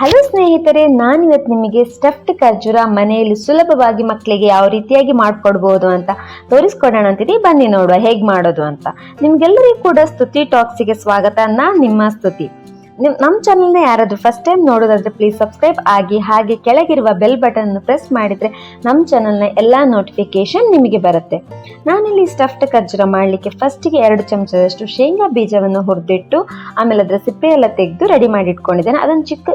Hello ಸ್ನೇಹಿತರೆ, ನಾನಿವತ್ತು ನಿಮಗೆ ಸ್ಟಫ್ಡ್ ಖರ್ಜೂರ ಮನೆಯಲ್ಲಿ ಸುಲಭವಾಗಿ ಮಕ್ಕಳಿಗೆ ಯಾವ ರೀತಿಯಾಗಿ ಮಾಡಿಕೊಡ್ಬೋದು ಅಂತ ತೋರಿಸ್ಕೊಡೋಣ ಅಂತಿದೆ ಬನ್ನಿ ನೋಡುವ ಹೇಗೆ ಮಾಡೋದು ಅಂತ. ನಿಮಗೆಲ್ಲರಿಗೂ ಕೂಡ ಸ್ತುತಿ ಟಾಕ್ಸಿಗೆ ಸ್ವಾಗತ. ನಾನು ನಿಮ್ಮ ಸ್ತುತಿ. ನಿಮ್ ನಮ್ಮ ಚಾನಲ್ನ ಯಾರಾದರೂ ಫಸ್ಟ್ ಟೈಮ್ ನೋಡೋದಾದರೆ ಪ್ಲೀಸ್ ಸಬ್ಸ್ಕ್ರೈಬ್ ಆಗಿ ಹಾಗೆ ಕೆಳಗಿರುವ ಬೆಲ್ ಬಟನ್ ಪ್ರೆಸ್ ಮಾಡಿದರೆ ನಮ್ಮ ಚಾನಲ್ನ ಎಲ್ಲ ನೋಟಿಫಿಕೇಶನ್ ನಿಮಗೆ ಬರುತ್ತೆ. ನಾನಿಲ್ಲಿ ಸ್ಟಫ್ಡ್ ಖರ್ಜೂರ ಮಾಡಲಿಕ್ಕೆ ಫಸ್ಟಿಗೆ ಎರಡು ಚಮಚದಷ್ಟು ಶೇಂಗಾ ಬೀಜವನ್ನು ಹುರಿದಿಟ್ಟು, ಆಮೇಲೆ ಅದರ ಸಿಪ್ಪೆ ಎಲ್ಲ ತೆಗೆದು ರೆಡಿ ಮಾಡಿ ಇಟ್ಕೊಂಡಿದ್ದೇನೆ ಅದನ್ನು ಚಿಕ್ಕ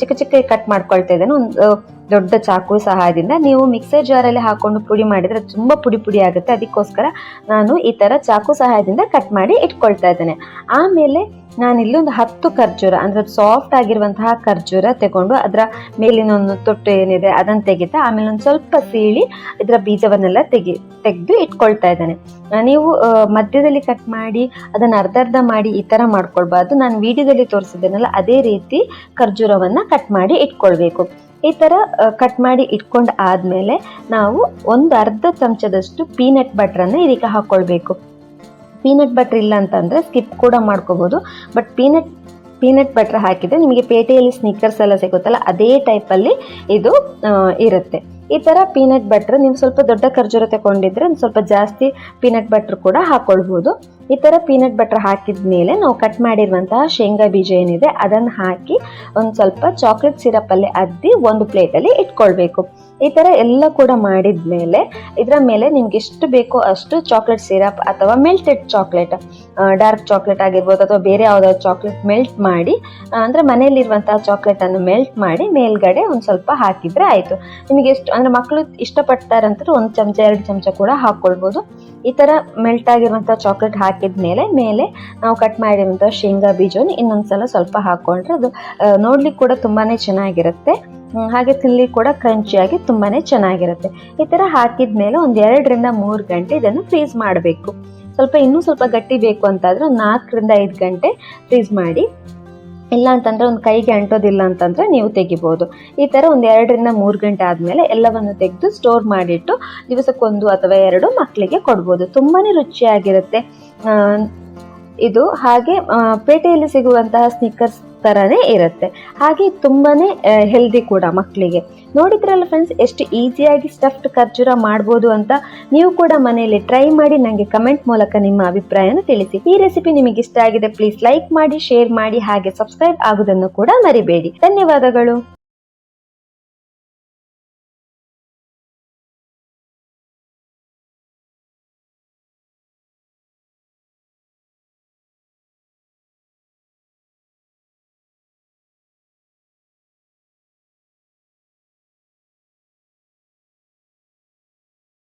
ಚಿಕ್ಕ ಚಿಕ್ಕ ಕಟ್ ಮಾಡ್ಕೊಳ್ತಾ ಇದ್ದೇನೆ. ಒಂದು ದೊಡ್ಡ ಚಾಕು ಸಹಾಯದಿಂದ ನೀವು ಮಿಕ್ಸರ್ ಜಾರಲ್ಲಿ ಹಾಕೊಂಡು ಪುಡಿ ಮಾಡಿದರೆ ತುಂಬ ಪುಡಿ ಪುಡಿ ಆಗುತ್ತೆ. ಅದಕ್ಕೋಸ್ಕರ ನಾನು ಈ ಥರ ಚಾಕು ಸಹಾಯದಿಂದ ಕಟ್ ಮಾಡಿ ಇಟ್ಕೊಳ್ತಾ ಇದ್ದೇನೆ. ಆಮೇಲೆ ನಾನಿಲ್ಲಿ ಒಂದು ಹತ್ತು ಖರ್ಜೂರ, ಅಂದರೆ ಸಾಫ್ಟ್ ಆಗಿರುವಂತಹ ಖರ್ಜೂರ ತಗೊಂಡು ಅದರ ಮೇಲಿನ ಒಂದು ತೊಟ್ಟು ಏನಿದೆ ಅದನ್ನು ತೆಗೆದ ಆಮೇಲೆ ಒಂದು ಸ್ವಲ್ಪ ಸೀಳಿ ಇದರ ಬೀಜವನ್ನೆಲ್ಲ ತೆಗಿ, ತೆಗೆದು ಇಟ್ಕೊಳ್ತಾ ಇದ್ದಾನೆ. ನೀವು ಮಧ್ಯದಲ್ಲಿ ಕಟ್ ಮಾಡಿ, ಅದನ್ನು ಅರ್ಧ ಅರ್ಧ ಮಾಡಿ ಈ ಥರ ಮಾಡ್ಕೊಳ್ಬಾರ್ದು. ನಾನು ವಿಡಿಯೋದಲ್ಲಿ ತೋರಿಸಿದ್ದೇನಲ್ಲ, ಅದೇ ರೀತಿ ಖರ್ಜೂರವನ್ನು ಕಟ್ ಮಾಡಿ ಇಟ್ಕೊಳ್ಬೇಕು. ಈ ಥರ ಕಟ್ ಮಾಡಿ ಇಟ್ಕೊಂಡು ಆದಮೇಲೆ ನಾವು ಒಂದು ಅರ್ಧ ಚಮಚದಷ್ಟು ಪೀನಟ್ ಬಟ್ರನ್ನು ಇದಕ್ಕೆ ಹಾಕ್ಕೊಳ್ಬೇಕು ಪೀನಟ್ ಬಟ್ರ್ ಇಲ್ಲ ಅಂತಂದರೆ ಸ್ಕಿಪ್ ಕೂಡ ಮಾಡ್ಕೋಬೋದು. ಬಟ್ ಪೀನಟ್ ಪೀನಟ್ ಬಟ್ರ್ ಹಾಕಿದರೆ ನಿಮಗೆ ಪೇಟೆಯಲ್ಲಿ ಸ್ನಿಕರ್ಸ್ ಎಲ್ಲ ಸಿಗುತ್ತಲ್ಲ, ಅದೇ ಟೈಪಲ್ಲಿ ಇದು ಇರುತ್ತೆ. ಈ ಥರ ಪೀನಟ್ ಬಟ್ರ್ ನೀವು ಸ್ವಲ್ಪ ದೊಡ್ಡ ಖರ್ಜೂರ ತಗೊಂಡಿದ್ರೆ ಸ್ವಲ್ಪ ಜಾಸ್ತಿ ಪೀನಟ್ ಬಟ್ರ್ ಕೂಡ ಹಾಕ್ಕೊಳ್ಬೋದು ಈ ಥರ ಪೀನಟ್ ಬಟರ್ ಹಾಕಿದ ಮೇಲೆ ನಾವು ಕಟ್ ಮಾಡಿರುವಂತಹ ಶೇಂಗಾ ಬೀಜ ಏನಿದೆ, ಅದನ್ನು ಹಾಕಿ ಒಂದು ಸ್ವಲ್ಪ ಚಾಕ್ಲೇಟ್ ಸಿರಪಲ್ಲಿ ಅದ್ದಿ ಒಂದು ಪ್ಲೇಟಲ್ಲಿ ಇಟ್ಕೊಳ್ಬೇಕು. ಈ ಥರ ಎಲ್ಲ ಕೂಡ ಮಾಡಿದ ಮೇಲೆ ಇದರ ಮೇಲೆ ನಿಮ್ಗೆ ಎಷ್ಟು ಬೇಕೋ ಅಷ್ಟು ಚಾಕ್ಲೇಟ್ ಸಿರಪ್ ಅಥವಾ ಮೆಲ್ಟೆಡ್ ಚಾಕ್ಲೇಟ್ ಡಾರ್ಕ್ ಚಾಕ್ಲೇಟ್ ಆಗಿರ್ಬೋದು ಅಥವಾ ಬೇರೆ ಯಾವುದಾದ್ರು ಚಾಕ್ಲೇಟ್ ಮೆಲ್ಟ್ ಮಾಡಿ ಅಂದರೆ ಮನೆಯಲ್ಲಿರುವಂತಹ ಚಾಕ್ಲೇಟನ್ನು ಮೆಲ್ಟ್ ಮಾಡಿ ಮೇಲ್ಗಡೆ ಒಂದು ಸ್ವಲ್ಪ ಹಾಕಿದ್ರೆ ಆಯಿತು. ನಿಮಗೆ ಎಷ್ಟು, ಅಂದರೆ ಮಕ್ಕಳು ಇಷ್ಟಪಡ್ತಾರಂದ್ರೆ ಒಂದು ಚಮಚ, ಎರಡು ಚಮಚ ಕೂಡ ಹಾಕ್ಕೊಳ್ಬೋದು. ಈ ಥರ ಮೆಲ್ಟ್ ಆಗಿರುವಂಥ ಚಾಕ್ಲೇಟ್ ಹಾಕಿದ ಮೇಲೆ ಮೇಲೆ ನಾವು ಕಟ್ ಮಾಡಿರುವಂಥ ಶೇಂಗಾ ಬೀಜವನ್ನು ಇನ್ನೊಂದ್ಸಲ ಸ್ವಲ್ಪ ಹಾಕ್ಕೊಂಡ್ರೆ ಅದು ನೋಡ್ಲಿಕ್ಕೆ ಕೂಡ ತುಂಬಾ ಚೆನ್ನಾಗಿರುತ್ತೆ. ಹಾಗೆ ತಿನ್ಲಿಕ್ಕೆ ಕೂಡ ಕ್ರಂಚಿಯಾಗಿ ತುಂಬಾ ಚೆನ್ನಾಗಿರುತ್ತೆ. ಈ ಥರ ಹಾಕಿದ ಮೇಲೆ ಒಂದು ಎರಡರಿಂದ ಮೂರು ಗಂಟೆ ಇದನ್ನು ಫ್ರೀಸ್ ಮಾಡಬೇಕು. ಸ್ವಲ್ಪ ಇನ್ನೂ ಸ್ವಲ್ಪ ಗಟ್ಟಿ ಬೇಕು ಅಂತಾದರೆ ಒಂದು ನಾಲ್ಕರಿಂದ ಐದು ಗಂಟೆ ಫ್ರೀಸ್ ಮಾಡಿ ಇಲ್ಲ ಅಂತಂದರೆ ಒಂದು ಕೈಗೆ ಅಂಟೋದಿಲ್ಲ ಅಂತಂದರೆ ನೀವು ತೆಗಿಬೋದು. ಈ ಥರ ಒಂದು ಎರಡರಿಂದ ಮೂರು ಗಂಟೆ ಆದಮೇಲೆ ಎಲ್ಲವನ್ನು ತೆಗೆದು ಸ್ಟೋರ್ ಮಾಡಿಟ್ಟು ದಿವಸಕ್ಕೊಂದು ಅಥವಾ ಎರಡು ಮಕ್ಕಳಿಗೆ ಕೊಡ್ಬೋದು. ತುಂಬಾ ರುಚಿಯಾಗಿರುತ್ತೆ. ಇದು ಹಾಗೆ ಪೇಟೆಯಲ್ಲಿ ಸಿಗುವಂತಹ ಸ್ನೀಕರ್ಸ್ ಥರನೇ ಇರುತ್ತೆ. ಹಾಗೆ ತುಂಬಾನೇ ಹೆಲ್ದಿ ಕೂಡ ಮಕ್ಕಳಿಗೆ ನೋಡಿದ್ರಲ್ಲ ಫ್ರೆಂಡ್ಸ್ ಎಷ್ಟು ಈಸಿಯಾಗಿ ಸ್ಟಫ್ಡ್ ಖರ್ಜೂರ ಮಾಡ್ಬೋದು ಅಂತ ನೀವು ಕೂಡ ಮನೆಯಲ್ಲಿ ಟ್ರೈ ಮಾಡಿ ನನಗೆ ಕಮೆಂಟ್ ಮೂಲಕ ನಿಮ್ಮ ಅಭಿಪ್ರಾಯನ ತಿಳಿಸಿ. ಈ ರೆಸಿಪಿ ನಿಮಗೆ ಇಷ್ಟ ಆಗಿದೆ ಪ್ಲೀಸ್ ಲೈಕ್ ಮಾಡಿ ಶೇರ್ ಮಾಡಿ, ಹಾಗೆ ಸಬ್ಸ್ಕ್ರೈಬ್ ಆಗುವುದನ್ನು ಕೂಡ ಮರಿಬೇಡಿ. ಧನ್ಯವಾದಗಳು.